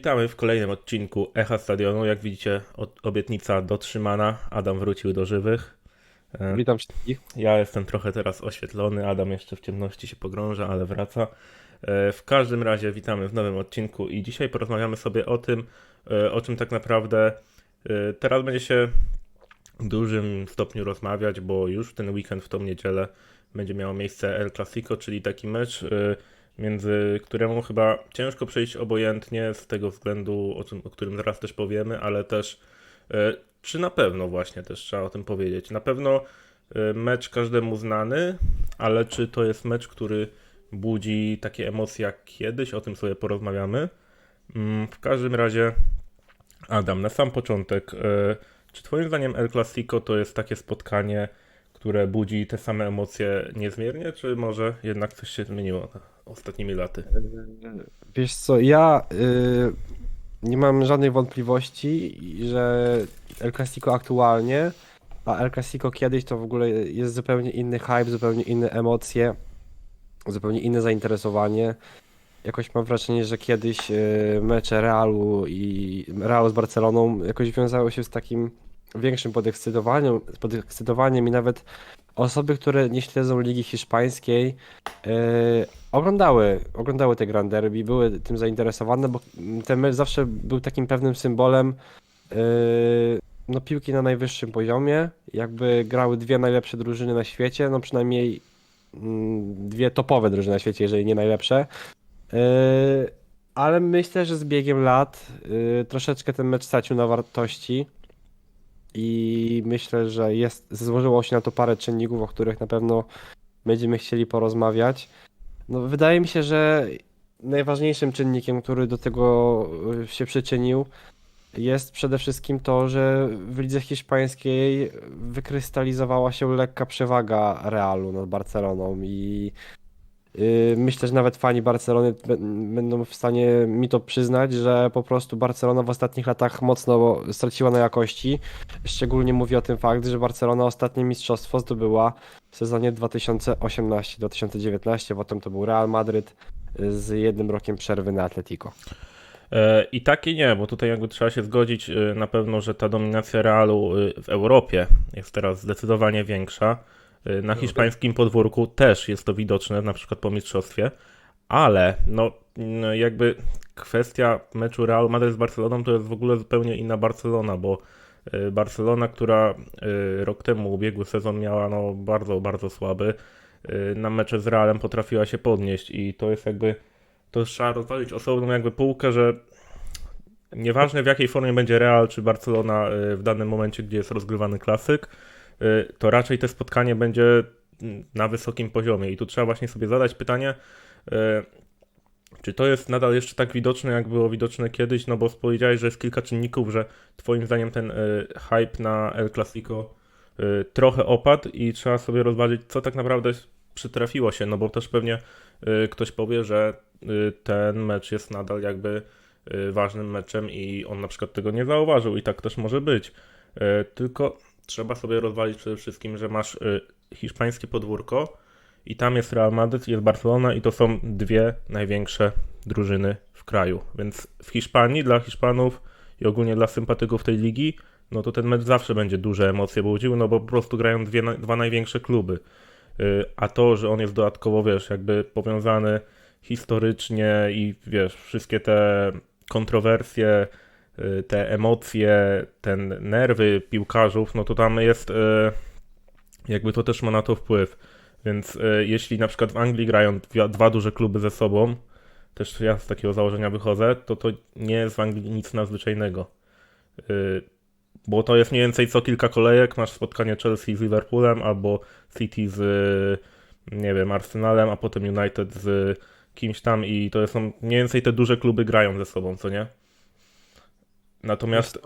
Witamy w kolejnym odcinku Echa Stadionu. Jak widzicie, obietnica dotrzymana. Adam wrócił do żywych. E, Witam wszystkich. Ja jestem trochę teraz oświetlony. Adam jeszcze w ciemności się pogrąża, ale wraca. E, W każdym razie witamy w nowym odcinku i dzisiaj porozmawiamy sobie o tym, e, o czym tak naprawdę teraz będzie się w dużym stopniu rozmawiać, bo już w ten weekend, w tą niedzielę będzie miało miejsce El Clasico, czyli taki mecz, między któremu chyba ciężko przejść obojętnie z tego względu, o, czym, o którym zaraz też powiemy, ale też e, czy na pewno właśnie też trzeba o tym powiedzieć. Na pewno e, mecz każdemu znany, ale czy to jest mecz, który budzi takie emocje jak kiedyś, o tym sobie porozmawiamy. Mm, W każdym razie, Adam, na sam początek, e, czy Twoim zdaniem El Clasico to jest takie spotkanie, które budzi te same emocje niezmiernie, czy może jednak coś się zmieniło ostatnimi laty? Wiesz co, ja y, nie mam żadnej wątpliwości, że El Clasico aktualnie, a El Clasico kiedyś to w ogóle jest zupełnie inny hype, zupełnie inne emocje, zupełnie inne zainteresowanie. Jakoś mam wrażenie, że kiedyś y, mecze Realu i Realu z Barceloną jakoś wiązały się z takim większym podekscytowaniem, podekscytowaniem i nawet osoby, które nie śledzą Ligi Hiszpańskiej, y, oglądały, oglądały te Grand Derby, były tym zainteresowane, bo ten mecz zawsze był takim pewnym symbolem yy, no, piłki na najwyższym poziomie. Jakby grały dwie najlepsze drużyny na świecie, no przynajmniej mm, dwie topowe drużyny na świecie, jeżeli nie najlepsze. Yy, ale myślę, że z biegiem lat yy, troszeczkę ten mecz stracił na wartości. I myślę, że jest, złożyło się na to parę czynników, o których na pewno będziemy chcieli porozmawiać. No, wydaje mi się, że najważniejszym czynnikiem, który do tego y, się przyczynił, jest przede wszystkim to, że w lidze hiszpańskiej wykrystalizowała się lekka przewaga Realu nad Barceloną i myślę, że nawet fani Barcelony będą w stanie mi to przyznać, że po prostu Barcelona w ostatnich latach mocno straciła na jakości. Szczególnie mówi o tym fakt, że Barcelona ostatnie mistrzostwo zdobyła w sezonie 2018-2019, potem to był Real Madryt y, z jednym rokiem przerwy na Atletico. E, I tak i nie, bo tutaj jakby trzeba się zgodzić e, na pewno, że ta dominacja Realu w Europie jest teraz zdecydowanie większa. E, Na hiszpańskim podwórku też jest to widoczne, na przykład po mistrzostwie, ale no mm, jakby kwestia meczu Real Madrid z Barceloną to jest w ogóle zupełnie inna Barcelona, bo e, Barcelona, która e, rok temu ubiegły sezon miała no bardzo, bardzo słaby, na mecze z Realem potrafiła się podnieść i to jest jakby to trzeba rozważyć osobną jakby półkę, że nieważne w jakiej formie będzie Real czy Barcelona y, w danym momencie, gdzie jest rozgrywany klasyk, y, to raczej to spotkanie będzie na wysokim poziomie. I tu trzeba właśnie sobie zadać pytanie, y, czy to jest nadal jeszcze tak widoczne, jak było widoczne kiedyś, no bo powiedziałeś, że jest kilka czynników, że twoim zdaniem ten y, hype na El Clasico y, trochę opadł i trzeba sobie rozważyć, co tak naprawdę przytrafiło się, no bo też pewnie y, ktoś powie, że y, ten mecz jest nadal jakby y, ważnym meczem i on na przykład tego nie zauważył i tak też może być. Y, Tylko trzeba sobie rozwalić przede wszystkim, że masz y, hiszpańskie podwórko i tam jest Real Madrid, jest Barcelona i to są dwie największe drużyny w kraju. Więc w Hiszpanii dla Hiszpanów i ogólnie dla sympatyków tej ligi, no to ten mecz zawsze będzie duże emocje budził, no bo po prostu grają dwie, dwa największe kluby. Y, A to, że on jest dodatkowo, wiesz, jakby powiązany historycznie i wiesz, wszystkie te kontrowersje, te emocje, ten nerwy piłkarzów, no to tam jest y, jakby to też ma na to wpływ. Więc y, jeśli na przykład w Anglii grają dwa, dwa duże kluby ze sobą, też ja z takiego założenia wychodzę, to to nie jest w Anglii nic nadzwyczajnego. Y, Bo to jest mniej więcej co kilka kolejek, masz spotkanie Chelsea z Liverpoolem albo City z, y, nie wiem, Arsenalem, a potem United z kimś tam i to są mniej więcej te duże kluby grają ze sobą, co nie? Natomiast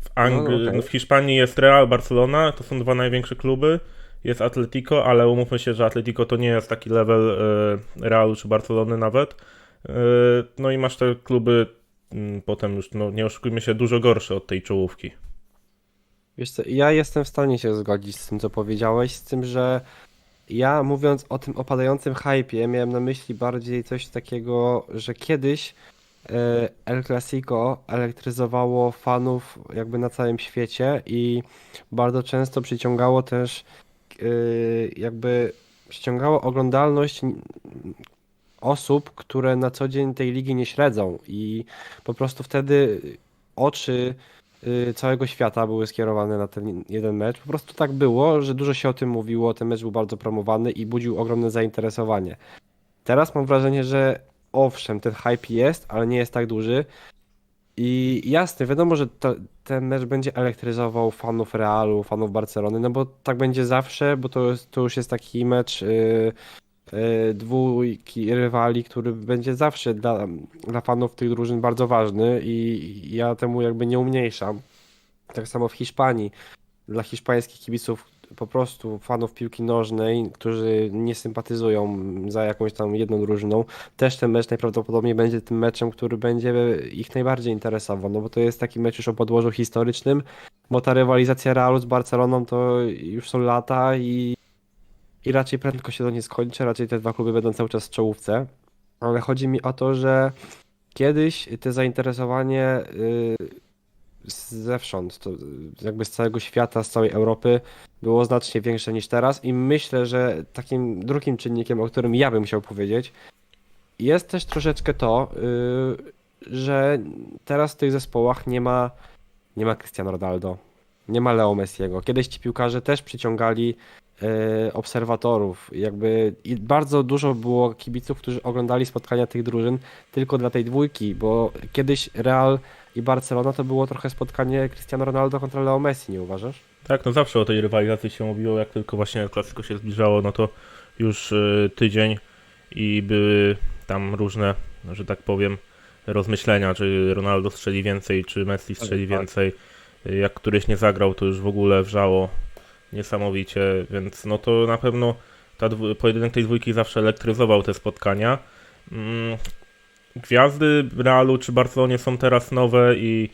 w, Anglii, No, okej. w Hiszpanii jest Real, Barcelona, to są dwa największe kluby. Jest Atletico, ale umówmy się, że Atletico to nie jest taki level y, Realu czy Barcelony nawet. Y, no i masz te kluby mm, potem już, no nie oszukujmy się, dużo gorsze od tej czołówki. Wiesz co, ja jestem w stanie się zgodzić z tym, co powiedziałeś, z tym, że ja mówiąc o tym opadającym hypie, miałem na myśli bardziej coś takiego, że kiedyś e, El Clasico elektryzowało fanów jakby na całym świecie i bardzo często przyciągało też e, jakby przyciągało oglądalność osób, które na co dzień tej ligi nie śledzą i po prostu wtedy oczy y, całego świata były skierowane na ten jeden mecz. Po prostu tak było, że dużo się o tym mówiło, ten mecz był bardzo promowany i budził ogromne zainteresowanie. Teraz mam wrażenie, że owszem, ten hype jest, ale nie jest tak duży. I jasne, wiadomo, że to, ten mecz będzie elektryzował fanów Realu, fanów Barcelony, no bo tak będzie zawsze, bo to, to już jest taki mecz y, y, dwójki rywali, który będzie zawsze dla, dla fanów tych drużyn bardzo ważny i ja temu jakby nie umniejszam. Tak samo w Hiszpanii. Dla hiszpańskich kibiców, po prostu fanów piłki nożnej, którzy nie sympatyzują za jakąś tam jedną drużyną, też ten mecz najprawdopodobniej będzie tym meczem, który będzie ich najbardziej interesował, no bo to jest taki mecz już o podłożu historycznym, bo ta rywalizacja Realu z Barceloną to już są lata i, i raczej prędko się to nie skończy, raczej te dwa kluby będą cały czas w czołówce, ale chodzi mi o to, że kiedyś te zainteresowanie y, zewsząd, to jakby z całego świata, z całej Europy było znacznie większe niż teraz i myślę, że takim drugim czynnikiem, o którym ja bym chciał powiedzieć, jest też troszeczkę to, y, że teraz w tych zespołach nie ma, nie ma Cristiano Ronaldo, nie ma Leo Messiego. Kiedyś ci piłkarze też przyciągali y, obserwatorów, jakby i bardzo dużo było kibiców, którzy oglądali spotkania tych drużyn tylko dla tej dwójki, bo kiedyś Real i Barcelona to było trochę spotkanie Cristiano Ronaldo kontra Leo Messi, nie uważasz? Tak, no zawsze o tej rywalizacji się mówiło, jak tylko właśnie klasyko się zbliżało, no to już y, tydzień i były tam różne, że tak powiem, rozmyślenia, czy Ronaldo strzeli więcej, czy Messi strzeli tak. więcej. Jak któryś nie zagrał, to już w ogóle wrzało niesamowicie, więc no to na pewno ta dwu- pojedynek tej dwójki zawsze elektryzował te spotkania. Gwiazdy Realu czy Barcelonie są teraz nowe i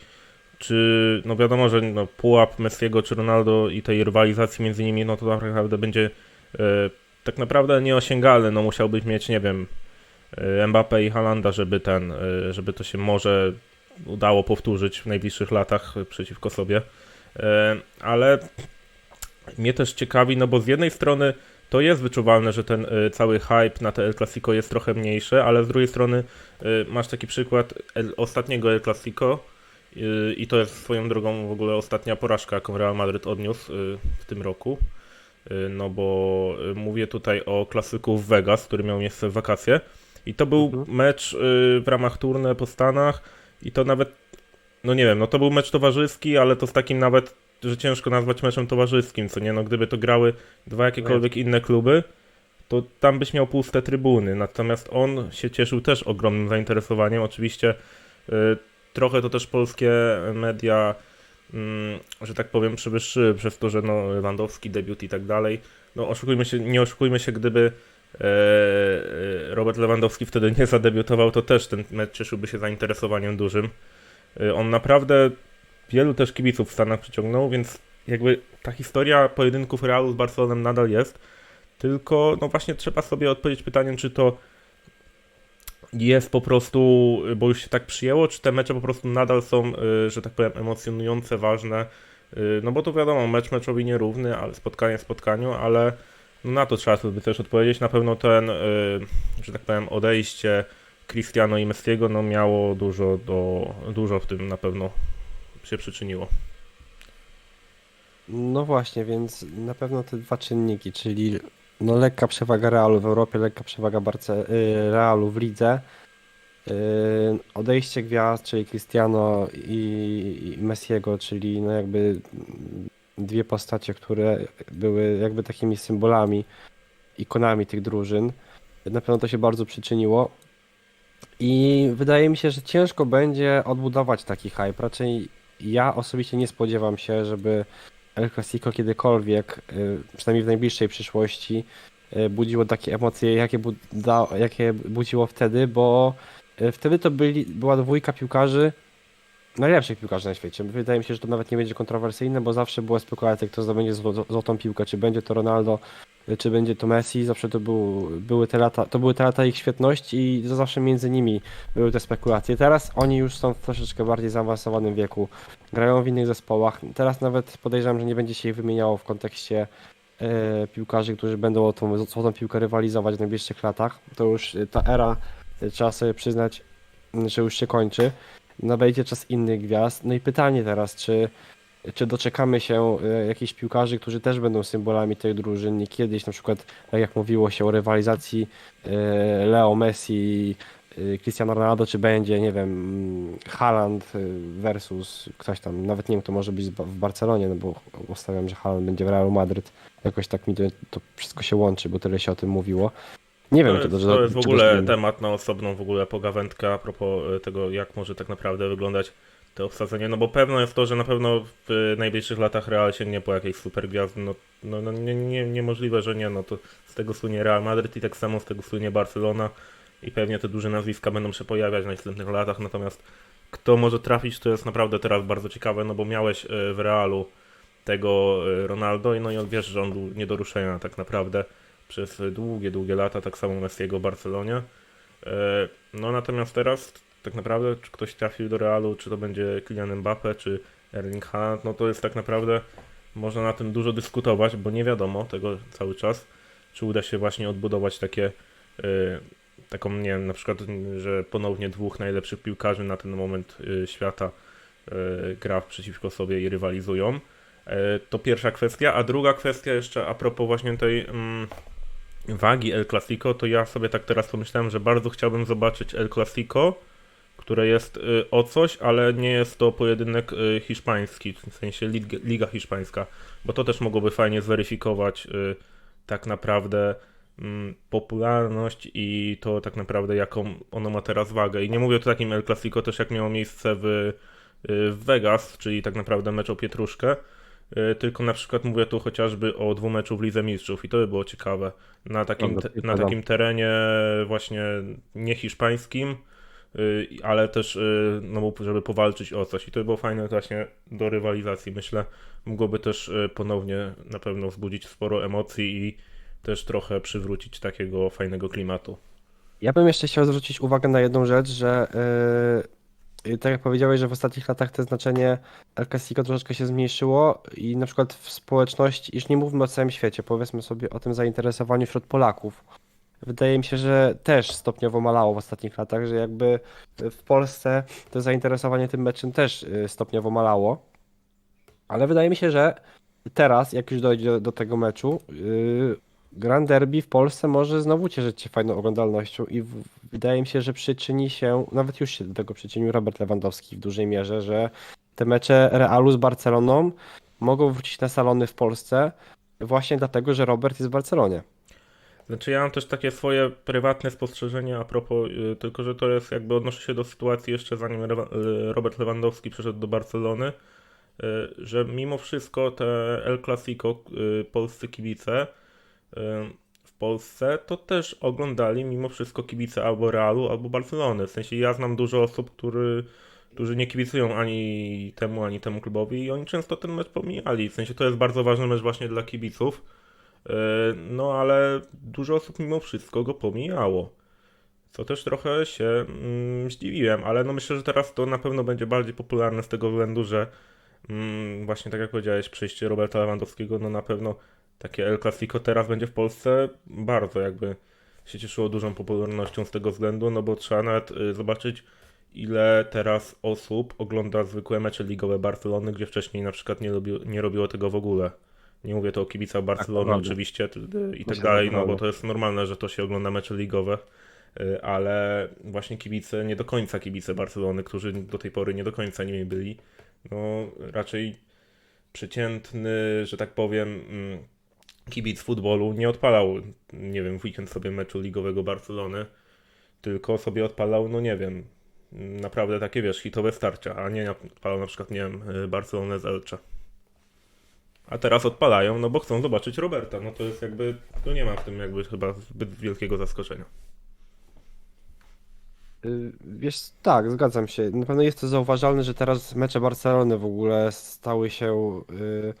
czy, no wiadomo, że no, pułap Messiego czy Ronaldo i tej rywalizacji między nimi, no to tak naprawdę będzie e, tak naprawdę nieosiągalny, no musiałbyś mieć, nie wiem, e, Mbappe i Halanda, żeby ten, e, żeby to się może udało powtórzyć w najbliższych latach przeciwko sobie, e, ale mnie też ciekawi, no bo z jednej strony to jest wyczuwalne, że ten e, cały hype na te El Clasico jest trochę mniejszy, ale z drugiej strony e, masz taki przykład ostatniego El Clasico, Yy, I to jest swoją drogą w ogóle ostatnia porażka, jaką Real Madryt odniósł w tym roku. No bo mówię tutaj o klasyku w Vegas, który miał miejsce w wakacje. I to był Mhm. mecz w ramach turne po Stanach. I to nawet, no nie wiem, no to był mecz towarzyski, ale to z takim nawet, że ciężko nazwać meczem towarzyskim, co nie? No gdyby to grały dwa jakiekolwiek inne kluby, to tam byś miał puste trybuny. Natomiast on się cieszył też ogromnym zainteresowaniem. Oczywiście yy, trochę to też polskie media, mm, że tak powiem, przewyższyły przez to, że no, Lewandowski, debiut i tak dalej. No oszukujmy się, nie oszukujmy się, gdyby e, e, Robert Lewandowski wtedy nie zadebiutował, to też ten mecz cieszyłby się zainteresowaniem dużym. E, on naprawdę wielu też kibiców w Stanach przyciągnął, więc jakby ta historia pojedynków Realu z Barcelonem nadal jest, tylko no właśnie trzeba sobie odpowiedzieć pytaniem, czy to jest po prostu, bo już się tak przyjęło, czy te mecze po prostu nadal są, y, że tak powiem, emocjonujące, ważne. Y, No bo to wiadomo, mecz meczowi nierówny, ale spotkanie spotkaniu, ale no na to trzeba sobie też odpowiedzieć. Na pewno ten, y, że tak powiem, odejście Cristiano i Messiego no miało dużo, do, dużo w tym na pewno się przyczyniło. No właśnie, więc na pewno te dwa czynniki, czyli no lekka przewaga Realu w Europie, lekka przewaga Barce y, Realu w lidze, y, odejście gwiazd, czyli Cristiano i, Messiego, czyli no jakby dwie postacie, które były jakby takimi symbolami, ikonami tych drużyn. Na pewno to się bardzo przyczyniło. I wydaje mi się, że ciężko będzie odbudować taki hype. Raczej ja osobiście nie spodziewam się, żeby El Clasico kiedykolwiek, y, przynajmniej w najbliższej przyszłości, y, budziło takie emocje, jakie, buda, jakie budziło wtedy, bo y, wtedy to byli, była dwójka piłkarzy, najlepszych piłkarzy na świecie. Wydaje mi się, że to nawet nie będzie kontrowersyjne, bo zawsze była spekulacja, kto zdobędzie zło- złotą piłkę, czy będzie to Ronaldo, czy będzie to Messi, zawsze to, był, były te lata, to były te lata ich świetności i zawsze między nimi były te spekulacje. Teraz oni już są w troszeczkę bardziej zaawansowanym wieku, grają w innych zespołach. Teraz nawet podejrzewam, że nie będzie się ich wymieniało w kontekście e, piłkarzy, którzy będą o tą złotą piłkę rywalizować w najbliższych latach. To już ta era, y, trzeba sobie przyznać, że już się kończy. Nadejdzie czas innych gwiazd. No i pytanie teraz, czy, czy doczekamy się y, jakichś piłkarzy, którzy też będą symbolami tej drużyny. Kiedyś na przykład, tak jak mówiło się o rywalizacji y, Leo Messi, y, Cristiano Ronaldo, czy będzie, nie wiem, mm, Haaland versus ktoś tam, nawet nie wiem, kto może być w Barcelonie, no bo ustawiam, że Haaland będzie w Realu Madryt. Jakoś tak mi to, to wszystko się łączy, bo tyle się o tym mówiło. Nie wiem, To jest, to jest w ogóle temat na osobną w ogóle pogawędkę a propos e, tego, jak może tak naprawdę wyglądać to obsadzenie, no bo pewno jest to, że na pewno w najbliższych latach Real sięgnie po jakieś super gwiazdy, no, no, no nie, nie, niemożliwe, że nie, no to z tego słynie Real Madryt i tak samo z tego słynie Barcelona i pewnie te duże nazwiska będą się pojawiać w następnych latach, natomiast kto może trafić, to jest naprawdę teraz bardzo ciekawe, no bo miałeś e, w Realu tego e, Ronaldo i no i wiesz, że on był nie do ruszenia tak naprawdę przez długie, długie lata, tak samo Messiego w Barcelonie. E, No natomiast teraz tak naprawdę, czy ktoś trafił do Realu, czy to będzie Kylian Mbappe, czy Erling Haaland, no to jest tak naprawdę, można na tym dużo dyskutować, bo nie wiadomo tego cały czas, czy uda się właśnie odbudować takie, e, taką, nie wiem, na przykład, że ponownie dwóch najlepszych piłkarzy na ten moment e, świata gra przeciwko sobie i rywalizują. To pierwsza kwestia, a druga kwestia jeszcze a propos właśnie tej mm, wagi El Clasico, to ja sobie tak teraz pomyślałem, że bardzo chciałbym zobaczyć El Clasico, które jest y, o coś, ale nie jest to pojedynek y, hiszpański, w sensie lig, Liga Hiszpańska, bo to też mogłoby fajnie zweryfikować y, tak naprawdę mm, popularność i to tak naprawdę jaką ono ma teraz wagę. I nie mówię o takim El Clasico też jak miało miejsce w, w Vegas, czyli tak naprawdę mecz o Pietruszkę, tylko na przykład mówię tu chociażby o dwumeczu w Lidze Mistrzów i to by było ciekawe. Na takim, te, na takim terenie właśnie nie hiszpańskim, y, ale też y, no, żeby powalczyć o coś i to by było fajne właśnie do rywalizacji. Myślę, mogłoby też y, ponownie na pewno wzbudzić sporo emocji i też trochę przywrócić takiego fajnego klimatu. Ja bym jeszcze chciał zwrócić uwagę na jedną rzecz, że yy, tak jak powiedziałeś, że w ostatnich latach to znaczenie El Clasico troszeczkę się zmniejszyło i na przykład w społeczności, już nie mówmy o całym świecie, powiedzmy sobie o tym zainteresowaniu wśród Polaków. Wydaje mi się, że też stopniowo malało w ostatnich latach, że jakby w Polsce to zainteresowanie tym meczem też yy, stopniowo malało. Ale wydaje mi się, że teraz, jak już dojdzie do, tego meczu, yy, Grand Derby w Polsce może znowu cieszyć się fajną oglądalnością i w, wydaje mi się, że przyczyni się, nawet już się do tego przyczynił Robert Lewandowski w dużej mierze, że te mecze Realu z Barceloną mogą wrócić na salony w Polsce właśnie dlatego, że Robert jest w Barcelonie. Znaczy ja mam też takie swoje prywatne spostrzeżenie a propos, y, tylko że to jest jakby odnoszę się do sytuacji jeszcze zanim Rewa- y, Robert Lewandowski przeszedł do Barcelony, y, że mimo wszystko te El Clasico, y, polscy kibice w Polsce to też oglądali mimo wszystko kibice albo Realu, albo Barcelony. W sensie ja znam dużo osób, który, którzy nie kibicują ani temu, ani temu klubowi i oni często ten mecz pomijali. W sensie to jest bardzo ważny mecz właśnie dla kibiców. Yy, No ale dużo osób mimo wszystko go pomijało. Co też trochę się mm, zdziwiłem, ale no myślę, że teraz to na pewno będzie bardziej popularne z tego względu, że mm, właśnie tak jak powiedziałeś, przyjście Roberta Lewandowskiego, no na pewno takie El Clasico teraz będzie w Polsce bardzo jakby się cieszyło dużą popularnością z tego względu, no bo trzeba nawet y, zobaczyć ile teraz osób ogląda zwykłe mecze ligowe Barcelony, gdzie wcześniej na przykład nie, lubi, nie robiło tego w ogóle. Nie mówię to o kibicach Barcelony prawda. oczywiście i tak dalej, no bo naprawdę. to jest normalne, że to się ogląda mecze ligowe, y, ale właśnie kibice, nie do końca kibice Barcelony, którzy do tej pory nie do końca nimi byli, no raczej przeciętny, że tak powiem, mm, kibic futbolu nie odpalał, nie wiem, w weekend sobie meczu ligowego Barcelony, tylko sobie odpalał, no nie wiem, naprawdę takie, wiesz, hitowe starcia, a nie odpalał na przykład, nie wiem, y, Barcelonę z Elche. A teraz odpalają, no bo chcą zobaczyć Roberta, no to jest jakby, to nie ma w tym jakby chyba zbyt wielkiego zaskoczenia. Y, Wiesz, tak, zgadzam się. Na pewno jest to zauważalne, że teraz mecze Barcelony w ogóle stały się y,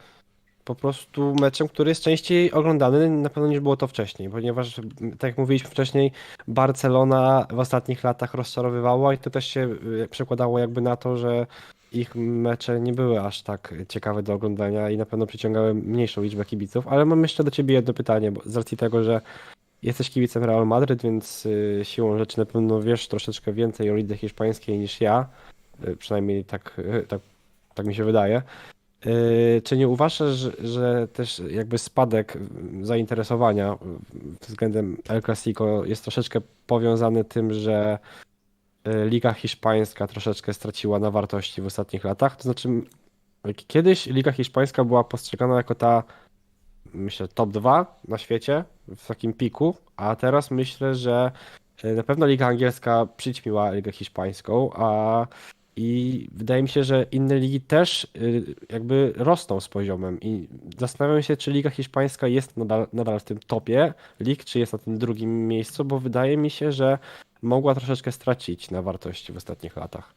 po prostu meczem, który jest częściej oglądany na pewno niż było to wcześniej, ponieważ tak jak mówiliśmy wcześniej, Barcelona w ostatnich latach rozczarowywała i to też się y, przekładało jakby na to, że ich mecze nie były aż tak ciekawe do oglądania i na pewno przyciągały mniejszą liczbę kibiców, ale mam jeszcze do ciebie jedno pytanie, bo z racji tego, że jesteś kibicem Real Madryt, więc y, siłą rzeczy na pewno wiesz troszeczkę więcej o lidze hiszpańskiej niż ja, y, przynajmniej tak, tak, tak mi się wydaje. Y, Czy nie uważasz, że, też jakby spadek zainteresowania względem El Clasico jest troszeczkę powiązany tym, że y, Liga Hiszpańska troszeczkę straciła na wartości w ostatnich latach? To znaczy, kiedyś Liga Hiszpańska była postrzegana jako ta, myślę, top 2 na świecie, w takim piku, a teraz myślę, że y, na pewno Liga Angielska przyćmiła Ligę Hiszpańską, a i wydaje mi się, że inne ligi też y, jakby rosną z poziomem i zastanawiam się, czy Liga Hiszpańska jest nadal, nadal w tym topie lig, czy jest na tym drugim miejscu, bo wydaje mi się, że mogła troszeczkę stracić na wartości w ostatnich latach.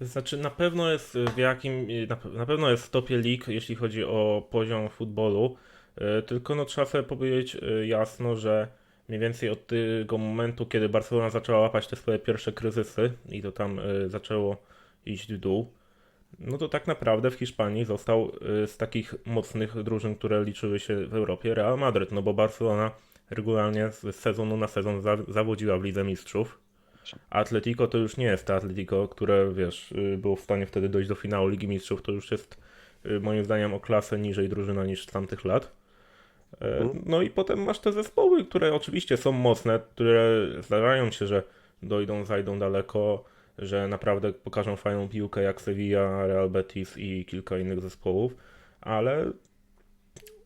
Znaczy, na pewno jest w jakim, na, pe- na pewno jest w topie lig, jeśli chodzi o poziom futbolu. E, Tylko no, trzeba sobie powiedzieć e, jasno, że mniej więcej od tego momentu, kiedy Barcelona zaczęła łapać te swoje pierwsze kryzysy i to tam zaczęło iść w dół, no to tak naprawdę w Hiszpanii został e, z takich mocnych drużyn, które liczyły się w Europie, Real Madryt, no bo Barcelona regularnie z sezonu na sezon za, zawodziła w Lidze Mistrzów. Atletico to już nie jest to Atletico, które wiesz, y, było w stanie wtedy dojść do finału Ligi Mistrzów, to już jest y, moim zdaniem o klasę niżej drużyna niż z tamtych lat. E, Mhm. No i potem masz te zespoły, które oczywiście są mocne, które zdarzają się, że dojdą, zajdą daleko, że naprawdę pokażą fajną piłkę jak Sevilla, Real Betis i kilka innych zespołów, ale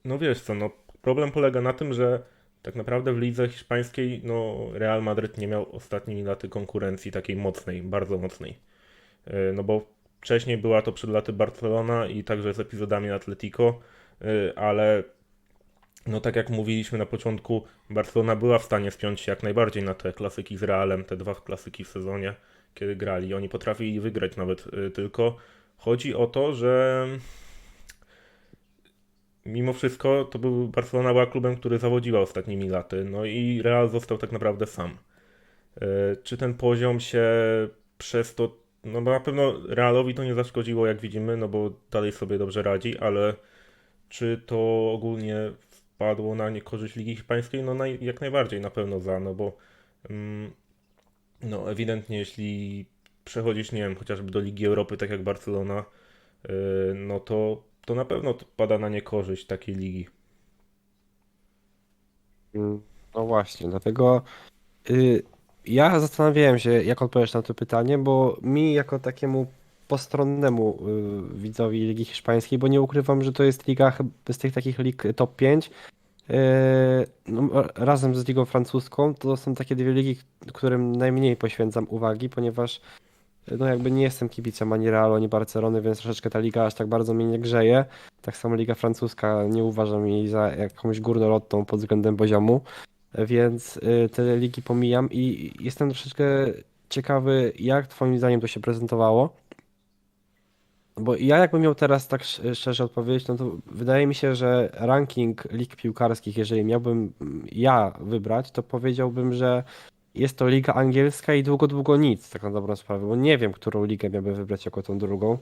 no wiesz co, no problem polega na tym, że tak naprawdę w lidze hiszpańskiej no Real Madryt nie miał ostatnimi laty konkurencji takiej mocnej, bardzo mocnej. E, No bo wcześniej była to przed laty Barcelona i także z epizodami Atletico, e, ale no tak jak mówiliśmy na początku, Barcelona była w stanie spiąć się jak najbardziej na te klasyki z Realem, te dwa klasyki w sezonie, kiedy grali. Oni potrafili wygrać nawet, e, tylko chodzi o to, że mimo wszystko to był Barcelona była klubem, który zawodziła ostatnimi laty, no i Real został tak naprawdę sam. E, Czy ten poziom się przez to, no bo na pewno Realowi to nie zaszkodziło, jak widzimy, no bo dalej sobie dobrze radzi, ale czy to ogólnie wpadło na niekorzyść Ligi Hiszpańskiej? No naj, jak najbardziej na pewno za, no bo mm, no ewidentnie jeśli przechodzisz, nie wiem, chociażby do Ligi Europy, tak jak Barcelona, yy, no to, to na pewno pada na niekorzyść takiej ligi. Mm, No właśnie, dlatego y, ja zastanawiałem się, jak odpowiesz na to pytanie, bo mi jako takiemu postronnemu y, widzowi Ligi Hiszpańskiej, bo nie ukrywam, że to jest liga z tych takich lig top 5, y, no, razem z ligą francuską, to są takie dwie ligi, którym najmniej poświęcam uwagi, ponieważ y, no jakby nie jestem kibicem ani Realu, ani Barcelony, więc troszeczkę ta liga aż tak bardzo mnie nie grzeje. Tak samo liga francuska nie uważam jej za jakąś górnolotną pod względem poziomu. Więc y, te ligi pomijam i jestem troszeczkę ciekawy, jak twoim zdaniem to się prezentowało. Bo ja jakbym miał teraz tak sz- szczerze odpowiedzieć, no to wydaje mi się, że ranking lig piłkarskich, jeżeli miałbym mm, ja wybrać, to powiedziałbym, że jest to liga angielska i długo, długo nic, tak na dobrą sprawę, bo nie wiem, którą ligę miałbym wybrać jako tą drugą.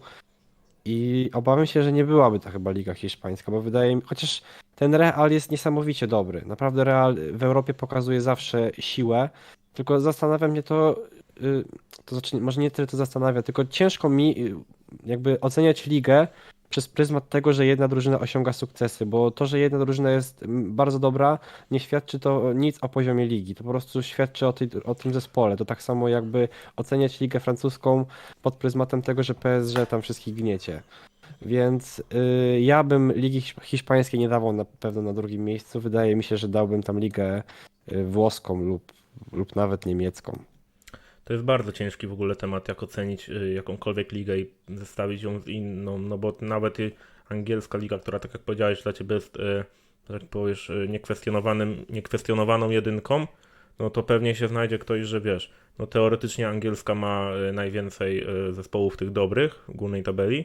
I obawiam się, że nie byłaby to chyba liga hiszpańska, bo wydaje mi, chociaż ten Real jest niesamowicie dobry. Naprawdę Real w Europie pokazuje zawsze siłę. Tylko zastanawia mnie to, y, to znaczy może nie tyle to zastanawia, tylko ciężko mi y, jakby oceniać ligę przez pryzmat tego, że jedna drużyna osiąga sukcesy, bo to, że jedna drużyna jest bardzo dobra, nie świadczy to nic o poziomie ligi. To po prostu świadczy o, tej, o tym zespole. To tak samo jakby oceniać ligę francuską pod pryzmatem tego, że PSG tam wszystkich gniecie. Więc y, ja bym Ligi Hiszp- Hiszpańskiej nie dawał na pewno na drugim miejscu. Wydaje mi się, że dałbym tam ligę y, włoską lub, lub nawet niemiecką. To jest bardzo ciężki w ogóle temat, jak ocenić y, jakąkolwiek ligę i zestawić ją z inną, no bo nawet angielska liga, która tak jak powiedziałeś dla ciebie jest, y, tak powiesz, y, niekwestionowanym, niekwestionowaną jedynką, no to pewnie się znajdzie ktoś, że wiesz, no teoretycznie angielska ma y, najwięcej y, zespołów tych dobrych w górnej tabeli,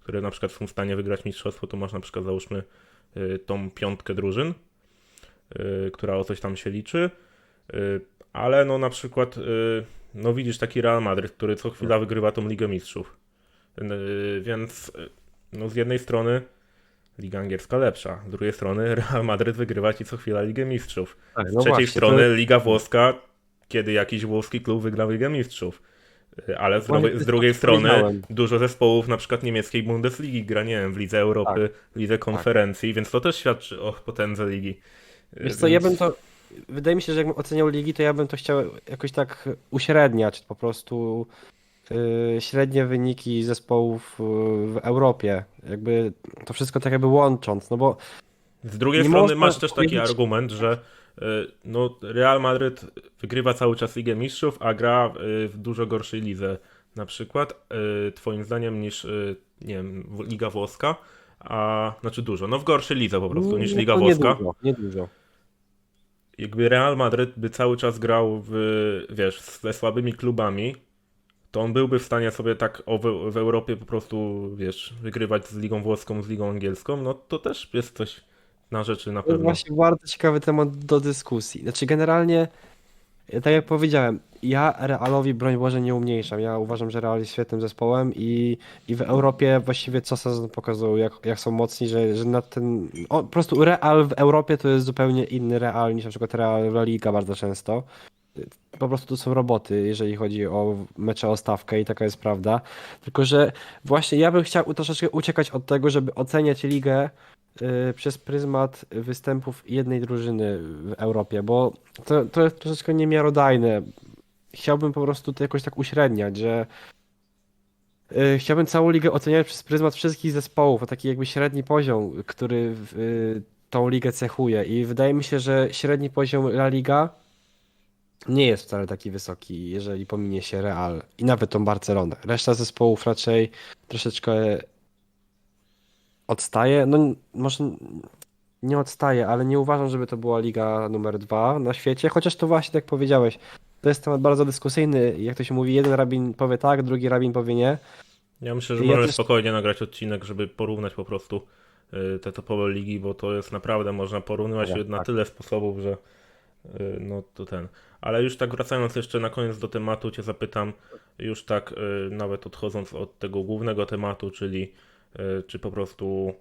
które na przykład są w stanie wygrać mistrzostwo, to masz na przykład załóżmy y, tą piątkę drużyn, y, która o coś tam się liczy. Y, Ale no na przykład, y, no widzisz taki Real Madryt, który co chwila wygrywa tą Ligę Mistrzów. Y, Więc y, no z jednej strony Liga Angielska lepsza, z drugiej strony Real Madryt wygrywa ci co chwila Ligę Mistrzów. Tak, Z no trzeciej właśnie, strony to- Liga Włoska, kiedy jakiś włoski klub wygrał Ligę Mistrzów. Y, Ale z, z drugiej tak strony dużo zespołów na przykład niemieckiej Bundesligi gra, nie wiem, w Lidze Europy, w Lidze Konferencji, więc to też świadczy o potędze ligi. Wiesz co, ja więc- bym to. Wydaje mi się, że jakbym oceniał ligi, to ja bym to chciał jakoś tak uśredniać, po prostu yy, średnie wyniki zespołów yy, w Europie. Jakby to wszystko tak jakby łącząc, no bo Z drugiej Nie strony masz też taki powiedzieć- argument, że y, no, Real Madryt wygrywa cały czas Ligę Mistrzów, a gra y, w dużo gorszej lidze na przykład, y, twoim zdaniem, niż y, nie wiem, Liga Włoska, a znaczy dużo, no w gorszej lidze po prostu niż no Liga to Włoska. Nie dużo, nie dużo. Jakby Real Madryt by cały czas grał w, wiesz, ze słabymi klubami, to on byłby w stanie sobie tak w, w Europie po prostu, wiesz, wygrywać z Ligą Włoską, z Ligą Angielską, no to też jest coś na rzeczy na To jest pewno. właśnie bardzo ciekawy temat do dyskusji. Znaczy, generalnie, tak jak powiedziałem, ja Realowi broń Boże nie umniejszam. Ja uważam, że Real jest świetnym zespołem i, i w Europie właściwie co sezon pokazują, jak, jak są mocni, że, że na ten. O, po prostu Real w Europie to jest zupełnie inny Real niż na przykład Real La Liga bardzo często. Po prostu to są roboty, jeżeli chodzi o mecze o stawkę i taka jest prawda. Tylko, że właśnie ja bym chciał troszeczkę uciekać od tego, żeby oceniać ligę przez pryzmat występów jednej drużyny w Europie, bo to, to jest troszeczkę niemiarodajne. Chciałbym po prostu to jakoś tak uśredniać, że y, chciałbym całą ligę oceniać przez pryzmat wszystkich zespołów, a taki jakby średni poziom, który y, tą ligę cechuje. I wydaje mi się, że średni poziom La Liga nie jest wcale taki wysoki, jeżeli pominie się Real i nawet tą Barcelonę. Reszta zespołów raczej troszeczkę odstaje. No może nie odstaje, ale nie uważam, żeby to była liga numer dwa na świecie, chociaż to właśnie tak powiedziałeś. To jest temat bardzo dyskusyjny. Jak to się mówi, jeden rabin powie tak, drugi rabin powie nie. Ja myślę, że Ja możemy też- spokojnie nagrać odcinek, żeby porównać po prostu y, te topowe ligi, bo to jest naprawdę, można porównywać Tak, na tak. tyle sposobów, że y, no to ten. Ale już tak wracając jeszcze na koniec do tematu, cię zapytam, już tak y, nawet odchodząc od tego głównego tematu, czyli czy po prostu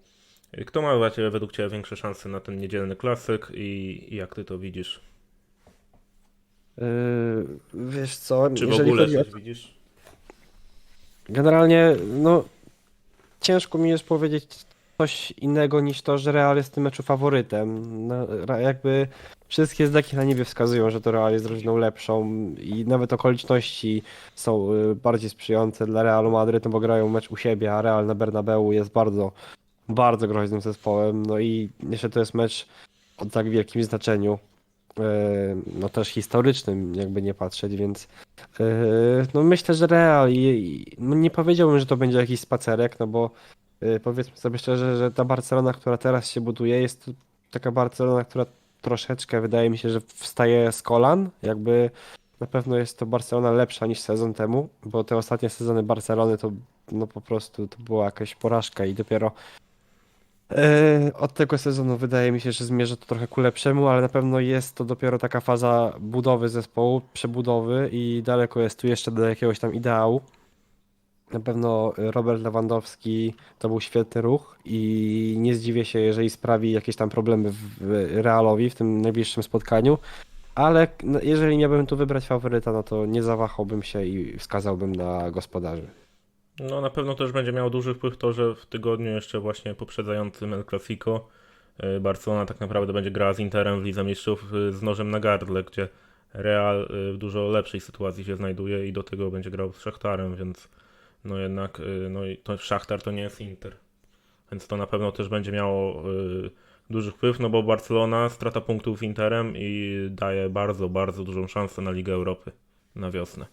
y, kto ma według ciebie większe szanse na ten niedzielny klasyk i, i jak ty to widzisz? Yy, wiesz co, Czy w ogóle chodzi o coś widzisz? Generalnie, no, ciężko mi jest powiedzieć coś innego niż to, że Real jest w tym meczu faworytem. No, jakby wszystkie znaki na niebie wskazują, że to Real jest drużyną lepszą i nawet okoliczności są y, bardziej sprzyjające dla Realu Madryt, no bo grają mecz u siebie, a Real na Bernabeu jest bardzo, bardzo groźnym zespołem. No i jeszcze to jest mecz o tak wielkim znaczeniu, y, no też historycznym, jakby nie patrzeć, więc Yy, No myślę, że Real i, i no nie powiedziałbym, że to będzie jakiś spacerek, no bo yy, powiedzmy sobie szczerze, że ta Barcelona, która teraz się buduje, jest taka Barcelona, która troszeczkę wydaje mi się, że wstaje z kolan. Jakby na pewno jest to Barcelona lepsza niż sezon temu, bo te ostatnie sezony Barcelony to no po prostu to była jakaś porażka i dopiero yy, od tego sezonu wydaje mi się, że zmierza to trochę ku lepszemu, ale na pewno jest to dopiero taka faza budowy zespołu, przebudowy i daleko jest tu jeszcze do jakiegoś tam ideału. Na pewno Robert Lewandowski to był świetny ruch i nie zdziwię się, jeżeli sprawi jakieś tam problemy w Realowi w tym najbliższym spotkaniu. Ale no, jeżeli miałbym tu wybrać faworyta, no to nie zawahałbym się i wskazałbym na gospodarzy. No na pewno też będzie miało duży wpływ to, że w tygodniu jeszcze właśnie poprzedzającym El Clasico y, Barcelona tak naprawdę będzie grała z Interem w Lidze Mistrzów y, z nożem na gardle, gdzie Real y, w dużo lepszej sytuacji się znajduje i do tego będzie grał z Szachtarem, więc no jednak y, no i to Szachtar to nie jest Inter. Więc to na pewno też będzie miało y, duży wpływ, no bo Barcelona strata punktów z Interem i daje bardzo, bardzo dużą szansę na Ligę Europy na wiosnę.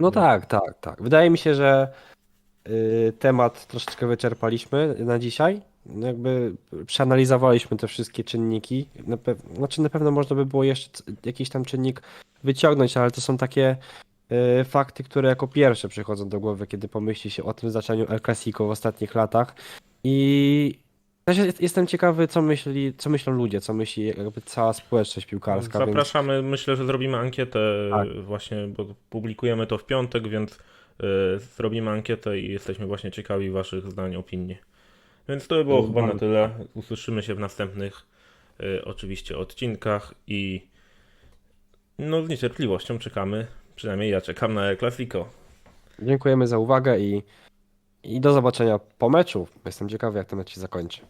No tak, tak, tak. Wydaje mi się, że y, temat troszeczkę wyczerpaliśmy na dzisiaj. No Jakby przeanalizowaliśmy te wszystkie czynniki. Na pew- znaczy na pewno można by było jeszcze jakiś tam czynnik wyciągnąć, ale to są takie y, fakty, które jako pierwsze przychodzą do głowy, kiedy pomyśli się o tym znaczeniu El Clasico w ostatnich latach. I Też jest, jestem ciekawy, co myśli, co myślą ludzie, co myśli jakby cała społeczność piłkarska. Więc... Zapraszamy, myślę, że zrobimy ankietę Tak. właśnie, bo publikujemy to w piątek, więc y, zrobimy ankietę i jesteśmy właśnie ciekawi waszych zdań, opinii. Więc to by było chyba na tyle. Usłyszymy się w następnych y, oczywiście odcinkach i no z niecierpliwością czekamy, przynajmniej ja czekam na El Clasico. Dziękujemy za uwagę i, i do zobaczenia po meczu. Jestem ciekawy, jak ten mecz się zakończy.